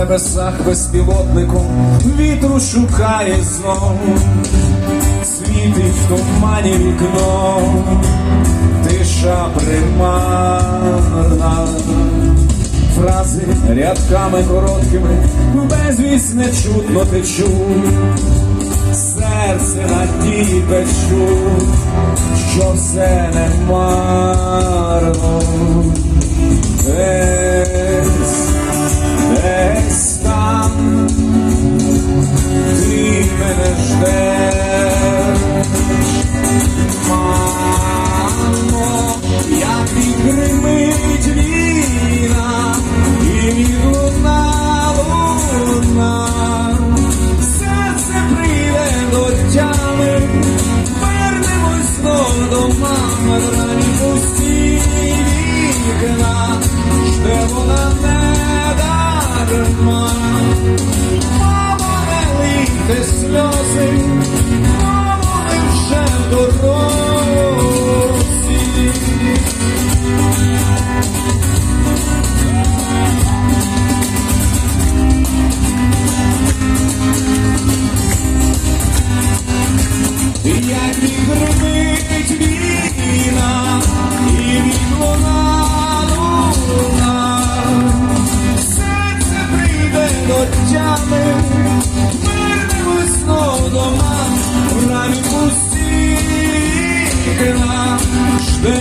небесах безпілотником. Вітру шукає знов, світить в тумані вікно, тиша примарна, фрази рядками короткими, безвість нечутно течуть, серце надії печу, що все не тями, вернемось знову мами, рані пусті вікна, жде вона не дарма. Мамо, не лійте сльози, Як відгримить війна, і відлуна луна, серце прийде до тями, вернемось знов до мам, в рамі пусті жде